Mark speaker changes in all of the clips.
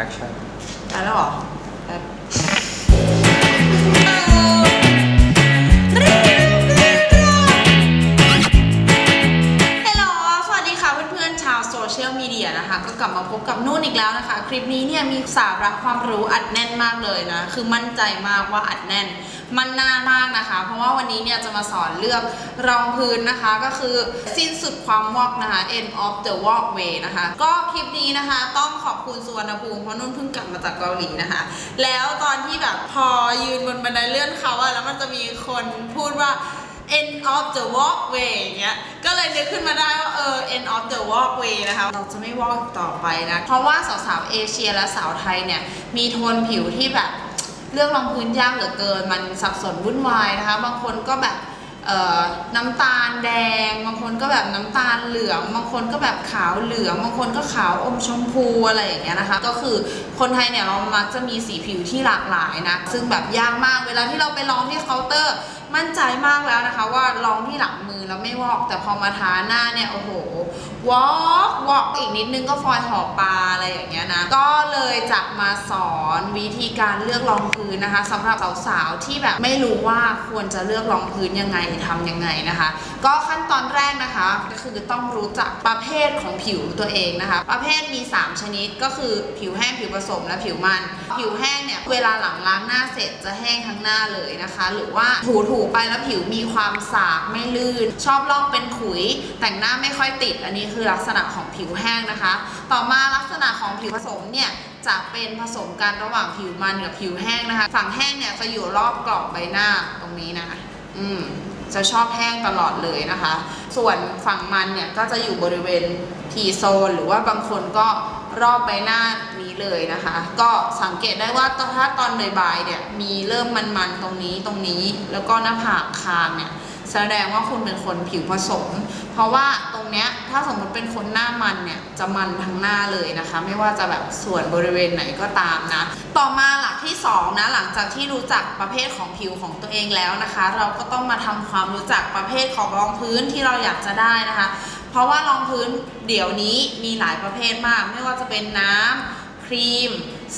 Speaker 1: action
Speaker 2: ได้แล้วเหรอแป๊บ กลับมาพบกับนุ่นอีกแล้วนะคะ คลิปนี้เนี่ยมีสาระความรู้อัดแน่นมากเลยนะ คือมั่นใจมากว่าอัดแน่น มันนานมากนะคะ เพราะว่าวันนี้เนี่ยจะมาสอนเลือกรองพื้นนะคะ ก็คือสิ้นสุดความวอกนะคะ end of the walkway นะคะ ก็คลิปนี้นะคะ ต้องขอบคุณสุวรรณภูมิเพราะนุ่นเพิ่งกลับมาจากเกาหลีนะคะ แล้วตอนที่แบบพอยืนบนบันไดเลื่อนเขาอะแล้วมันจะมีคนพูดว่า end of the walkway อย่างเงี้ย ก็เลยนึกขึ้นมาได้ ออ end of the walkway นะคะ เราจะไม่ walk ต่อไปนะ เพราะว่าสาวๆเอเชียและสาวไทยเนี่ย มีโทนผิวที่แบบ เรื่องรองพื้นยากเหลือเกิน มันสับสนวุ่นวายนะคะ บางคนก็แบบ น้ำตาลแดง บางคนก็แบบน้ำตาลเหลือง บางคนก็แบบขาวเหลือง บางคนก็ขาวอมชมพูอะไรอย่างเงี้ยนะคะ ก็คือคนไทยเนี่ยเรามักจะมีสีผิวที่หลากหลายนะ ซึ่งแบบยากมาก เวลาที่เราไปลองที่เคาน์เตอร์ มั่นใจมากแล้วนะคะ ว่าลองที่หลังมือแล้วไม่วอก แต่พอมาทาหน้าเนี่ยโอ้โห วอกวอกอีกนิดนึงก็ฟอยห่อปลาอะไรอย่างเงี้ยนะ ก็เลยจะมาสอนวิธีการเลือกรองพื้นนะคะสำหรับสาวๆที่แบบไม่รู้ว่าควรจะเลือกรองพื้นยังไงทำยังไงนะคะ ก็ขั้นตอนแรกนะคะ ก็คือต้องรู้จักประเภทของผิวตัวเองนะคะ ประเภทมี 3 ชนิดก็คือผิวแห้งผิวผสมและผิวมัน ผิวแห้งเนี่ยเวลาหลังล้างหน้าเสร็จจะแห้งทั้งหน้าเลยนะคะ หรือว่าถูถูๆไปแล้วผิวมีความสากไม่ลื่น ชอบลอกเป็นขุยแต่งหน้าไม่ค่อยติดอันนี้คือลักษณะของผิวแห้งนะคะ ต่อมาลักษณะของผิวผสมเนี่ยจะเป็นผสมกันระหว่างผิวมันกับผิวแห้งนะคะ ฝั่งแห้งเนี่ยจะอยู่รอบกรอบใบหน้าตรงนี้นะ อืมจะชอบแห้งตลอดเลยนะคะ ส่วนฝั่งมันเนี่ยก็จะอยู่บริเวณทีโซน หรือว่าบางคนก็รอบใบหน้านี้เลยนะคะ ก็สังเกตได้ว่าถ้าตอนบ่ายๆเนี่ยมีเริ่มมันๆตรงนี้ตรงนี้ แล้วก็หน้าผากคางเนี่ยแสดงว่าคุณเป็นคนผิวผสม เพราะว่าตรงเนี้ยถ้าสมมติเป็นคนหน้ามันเนี่ยจะมันทั้งหน้าเลยนะคะ ไม่ว่าจะแบบส่วนบริเวณไหนก็ตามนะ ต่อมาหลักที่สองนะหลังจากที่รู้จักประเภทของผิวของตัวเองแล้วนะคะ เราก็ต้องมาทำความรู้จักประเภทของรองพื้นที่เราอยากจะได้นะคะ เพราะว่ารองพื้นเดี๋ยวนี้มีหลายประเภทมาก ไม่ว่าจะเป็นน้ำครีม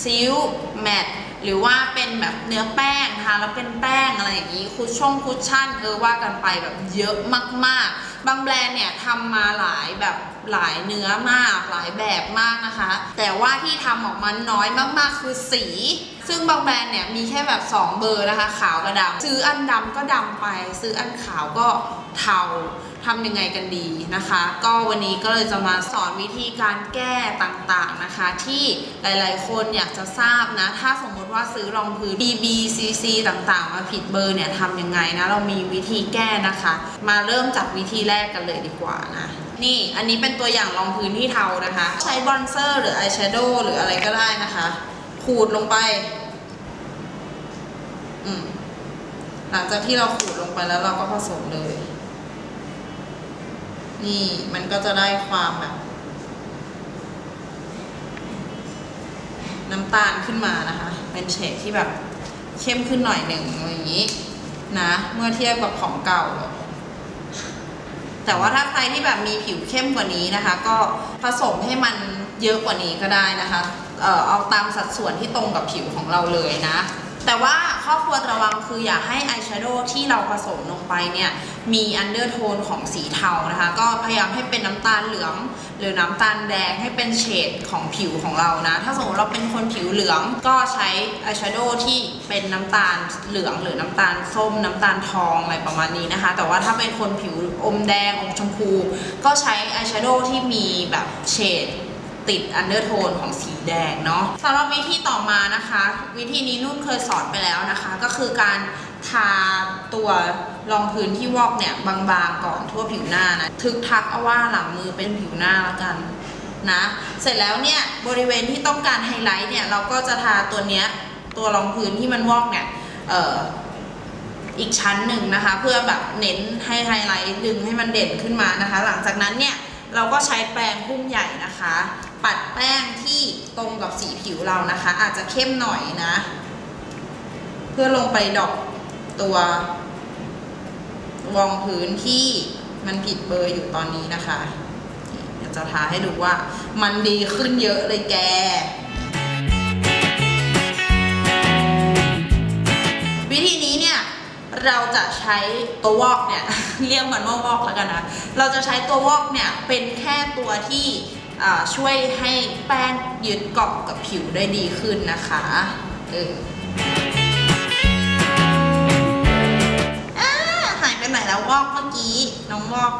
Speaker 2: ซิลแมตหรือว่าเป็นแบบเนื้อแป้งทาแล้วเป็นแป้งอะไรอย่างนี้คุชช่งคุชชั่นเออว่ากันไปแบบเยอะมากๆ บางแบรนด์เนี่ยทำมาหลายแบบหลายเนื้อมากหลายแบบมากนะคะ แต่ว่าที่ทำออกมาน้อยมากๆคือสี ซึ่งบางแบรนด์เนี่ยมีแค่แบบ 2 เบอร์นะคะ ขาวกับดำซื้ออันดำก็ดำไป ซื้ออันขาวก็เทา ทำยังไงกันดีนะคะ ก็วันนี้ก็เลยจะมาสอนวิธีการแก้ต่างๆนะคะ ที่หลายๆ คนอยากจะทราบนะ ถ้าสมมติว่าซื้อรองพื้น BB CC ต่างๆ มาผิดเบอร์เนี่ยทำยังไงนะเรามีวิธีแก้นะคะ มาเริ่มจากวิธีแรกกันเลยดีกว่านะนี่ อันนี้เป็นตัวอย่างรองพื้นที่เทานะคะ ใช้บอนเซอร์หรืออายแชโดว์หรืออะไรก็ได้นะคะ ขูดลงไปอืมหลังจากที่เราขูดลงไปแล้วเราก็ผสมเลย นี่มันก็จะได้ความแบบ น้ำตาลขึ้นมานะคะ เป็นเฉดที่แบบเข้มขึ้นหน่อยหนึ่งอะไรอย่างนี้นะ เมื่อเทียบกับของเก่า แต่ว่าถ้าใครที่แบบมีผิวเข้มกว่านี้นะคะ ก็ผสมให้มันเยอะกว่านี้ก็ได้นะคะ เอ่อเอาตามสัดส่วนที่ตรงกับผิวของเราเลยนะ แต่ว่าข้อควรระวังคืออย่าให้อายแชโดว์ที่เราผสมลงไปเนี่ย มีอันเดอร์โทนของสีเทานะคะ ก็พยายามให้เป็นน้ำตาลเหลือง หรือน้ำตาลแดงให้เป็นเฉดของผิวของเรานะ ถ้าสมมติเราเป็นคนผิวเหลืองก็ใช้อายแชโดว์ที่เป็นน้ำตาลเหลือง หรือน้ำตาลส้ม น้ำตาลทองอะไรประมาณนี้นะคะ แต่ว่าถ้าเป็นคนผิวอมแดงอมชมพู ก็ใช้อายแชโดว์ที่มีแบบเฉดติดอันเดอร์โทนของสีแดงเนาะสำหรับวิธีต่อมานะคะ วิธีนี้นุ่นเคยสอนไปแล้วนะคะ ก็คือการทาตัว รองพื้นที่วอกเนี่ยบางๆก่อนทั่วผิวหน้านะทึกทักเอาว่าหลังมือเป็นผิวหน้าแล้วกันนะเสร็จแล้วเนี่ยบริเวณที่ต้องการไฮไลท์เนี่ยเราก็จะทาตัวเนี้ยตัวรองพื้นที่มันวอกเนี่ยเอ่ออีกชั้นหนึ่งนะคะ เพื่อแบบเน้นให้ไฮไลท์ดึงให้มันเด่นขึ้นมานะคะ หลังจากนั้นเนี่ยเราก็ใช้แปรงพุ่มใหญ่นะคะ ปัดแป้งที่ตรงกับสีผิวเรานะคะ อาจจะเข้มหน่อยนะ เพื่อลงไปดอกตัว รองพื้นที่มันผิดเบอร์อยู่ตอนนี้นะคะ เดี๋จะทาให้ดูว่ามันดีขึ้นเยอะเลยแก วิธีนี้เนี่ย เราจะใช้ตัววอกเนี่ย เรียกมันว่าวอกแล้วกันนะ เราจะใช้ตัววอกเนี่ย เป็นแค่ตัวที่ช่วยให้แป้งยึดเกาะกับผิวได้ดีขึ้นนะคะ เออ ไหนแล้ววอกเมื่อกี้น้องวอก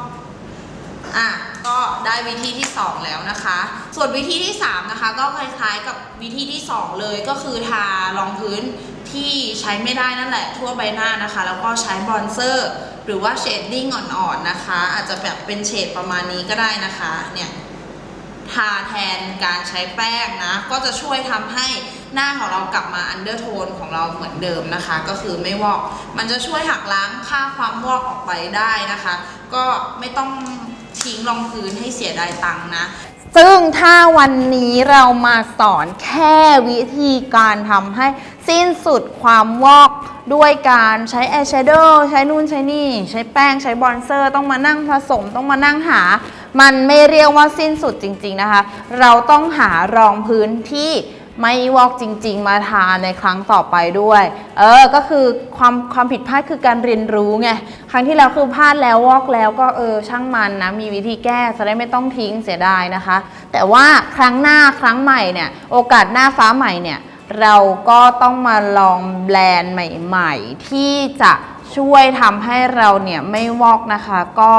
Speaker 2: อะก็ได้วิธีที่ 2 แล้วนะคะ ส่วนวิธีที่ 3 นะคะ ก็คล้ายๆกับวิธีที่ 2 เลยก็คือทารองพื้นที่ใช้ไม่ได้นั่นแหละทั่วใบหน้านะคะ แล้วก็ใช้บอนเซอร์ หรือว่าเชดดิ้งอ่อนๆนะคะ อาจจะแบบเป็นเฉดประมาณนี้ก็ได้นะคะเนี่ย ทาแทนการใช้แป้งนะ ก็จะช่วยทำให้หน้าของเรากลับมาอันเดอร์โทนของเราเหมือนเดิมนะคะ ก็คือไม่วอก มันจะช่วยหักล้างค่าความวอกออกไปได้นะคะ ก็ไม่ต้องทิ้งรองพื้นให้เสียดายตังค์นะ
Speaker 1: ซึ่งถ้าวันนี้เรามาสอนแค่วิธีการทำให้ สิ้นสุดความวอกด้วยการใช้อายแชโดว์ใช้นู่นใช้นี่ ใช้แป้งใช้บอนเซอร์ ต้องมานั่งผสมต้องมานั่งหา มันไม่เรียกว่าสิ้นสุดจริง ๆนะคะ เราต้องหารองพื้นที่ไม่วอกจริง ๆ มาทาในครั้งต่อไปด้วย เออ ก็คือความความผิดพลาดคือการเรียนรู้ไง ครั้งที่แล้วคือพลาดแล้ววอกแล้วก็เออช่างมันนะ มีวิธีแก้จะได้ไม่ต้องทิ้งเสียดายนะคะ แต่ว่าครั้งหน้าครั้งใหม่เนี่ย โอกาสหน้าฟ้าใหม่เนี่ย เราก็ต้องมาลองแบรนด์ใหม่ๆ ที่จะช่วยทำให้เราเนี่ยไม่วอกนะคะ ก็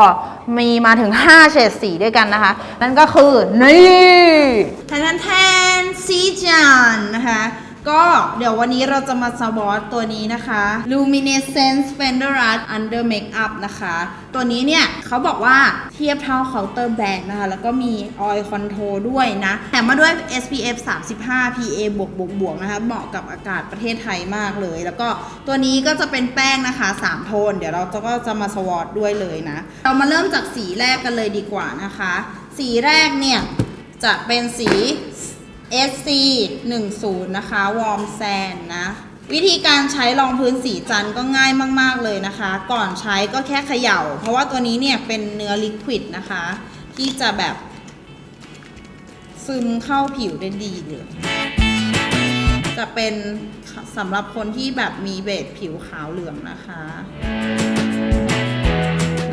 Speaker 1: มีมาถึง 5 เฉดสีด้วยกันนะคะ นั่นก็คือ นี่
Speaker 2: แทนแทนซีจันนะคะ ก็เดี๋ยววันนี้เราจะมาสวอตตัวนี้นะคะ Luminescence Splendor Art Under Makeup นะคะ ตัวนี้เนี่ยเขาบอกว่าเทียบเท่าเคาน์เตอร์แบงนะคะ แล้วก็มี Oil Control ด้วยนะแถมมาด้วย SPF 35 PA บวกบวกบวกนะคะ เหมาะกับอากาศประเทศไทยมากเลย แล้วก็ตัวนี้ก็จะเป็นแป้งนะคะ 3 โทน เดี๋ยวเราจะก็จะมาสวอตด้วยเลยนะ เรามาเริ่มจากสีแรกกันเลยดีกว่านะคะ สีแรกเนี่ยจะเป็นสี SC 10นะคะ Warm Sand นะวิธีการใช้รองพื้นสีจันก็ง่ายมาก ๆ เลยนะคะ ก่อนใช้ก็แค่เขย่า เพราะว่าตัวนี้เนี่ยเป็นเนื้อลิควิดนะคะ ที่จะแบบ ซึมเข้าผิวได้ดีเลยจะเป็นสำหรับคนที่แบบมีเบสผิวขาวเหลืองนะคะ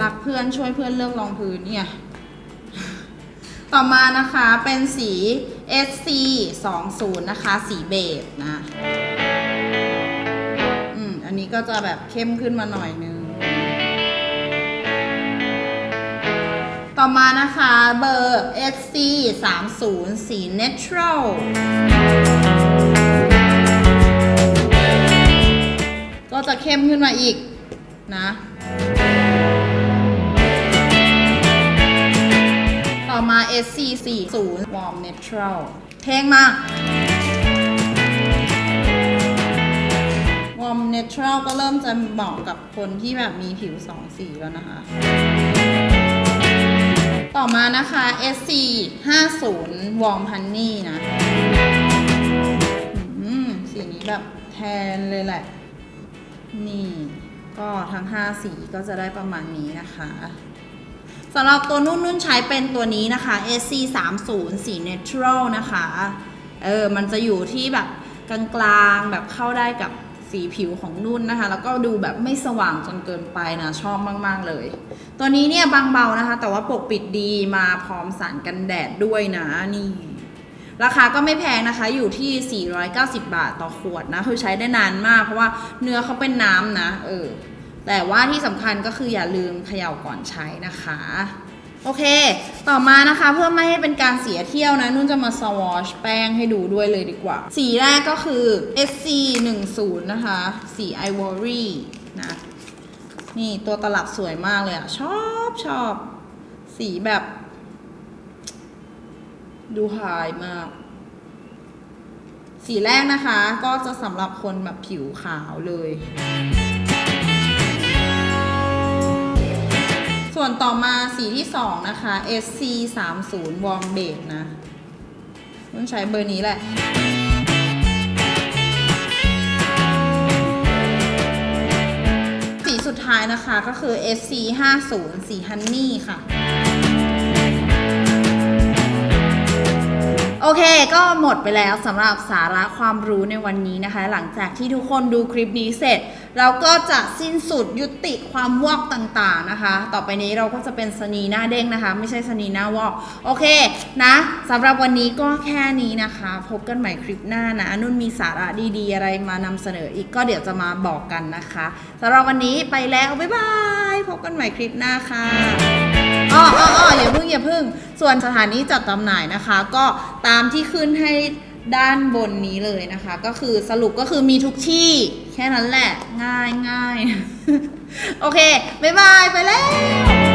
Speaker 2: รักเพื่อนช่วยเพื่อนเลือกรองพื้นเนี่ย ต่อมานะคะเป็นสี SC 20นะคะ สีเบจนะอืมอันนี้ก็จะแบบเข้มขึ้นมาหน่อยนึง ต่อมานะคะเบอร์ SC 30สี Natural ก็จะเข้มขึ้นมาอีกนะ ต่อมา SC 40 Warm Natural เท่งมา Warm Natural ก็เริ่มจะเหมาะกับคนที่แบบมีผิวสองสีแล้วนะคะ ต่อมานะคะ SC 50 Warm Honey นะสีนี้แบบแทนเลยแหละ นี่ก็ทั้ง 5 สีก็จะได้ประมาณนี้นะคะ สำหรับตัวนุ่นนุ่นใช้เป็นตัวนี้นะคะ SC 3 0สี Natural นะคะ เออ มันจะอยู่ที่แบบกลางๆ แบบเข้าได้กับสีผิวของนุ่นนะคะ แล้วก็ดูแบบไม่สว่างจนเกินไปนะ ชอบมาก ๆ เลย ตัวนี้เนี่ยบางเบานะคะ แต่ว่าปกปิดดีมาพร้อมสารกันแดดด้วยนะนี่ ราคาก็ไม่แพงนะคะ อยู่ที่ 490 บาทต่อขวดนะ คือใช้ได้นานมาก เพราะว่าเนื้อเขาเป็นน้ำนะ เออ แต่ว่าที่สำคัญก็คืออย่าลืมเขย่าก่อนใช้นะคะ โอเค ต่อมานะคะเพื่อไม่ให้เป็นการเสียเที่ยวนะ นุ่นจะมาสวอชแป้งให้ดูด้วยเลยดีกว่า สีแรกก็คือ SC 1 0นะคะ สี Ivory นะ นี่ตัวตลับสวยมากเลยอะชอบชอบ สีแบบ ดูไฮมากสีแรกนะคะก็จะสำหรับคนแบบผิวขาวเลย ส่วนต่อมาสีที่สองนะคะ SC 3 0 Warm Beige นะต้องใช้เบอร์นี้แหละสีสุดท้ายนะคะก็คือ SC 5 0สี Honey ค่ะ โอเคก็หมดไปแล้วสำหรับสาระความรู้ในวันนี้นะคะ หลังจากที่ทุกคนดูคลิปนี้เสร็จ เราก็จะสิ้นสุดยุติความวอกต่างๆนะคะ ต่อไปนี้เราก็จะเป็นสนีหน้าเด้งนะคะ ไม่ใช่สนีหน้าวอก โอเคนะสำหรับวันนี้ก็แค่นี้นะคะ พบกันใหม่คลิปหน้านะ นุ่นมีสาระดีๆ อะไรมานำเสนออีกก็เดี๋ยวจะมาบอกกันนะคะสำหรับวันนี้ไปแล้ว บ๊ายบาย พบกันใหม่คลิปหน้าค่ะอ้ออ้ออ้ออย่าเพิ่งอย่าเพิ่ง ส่วนสถานีจัดจำหน่ายนะคะ ก็ตามที่ขึ้นให้ ด้านบนนี้เลยนะคะ ก็คือสรุปก็คือมีทุกที่ แค่นั้นแหละ ง่ายง่ายโอเค บ๊ายบาย ไปแล้ว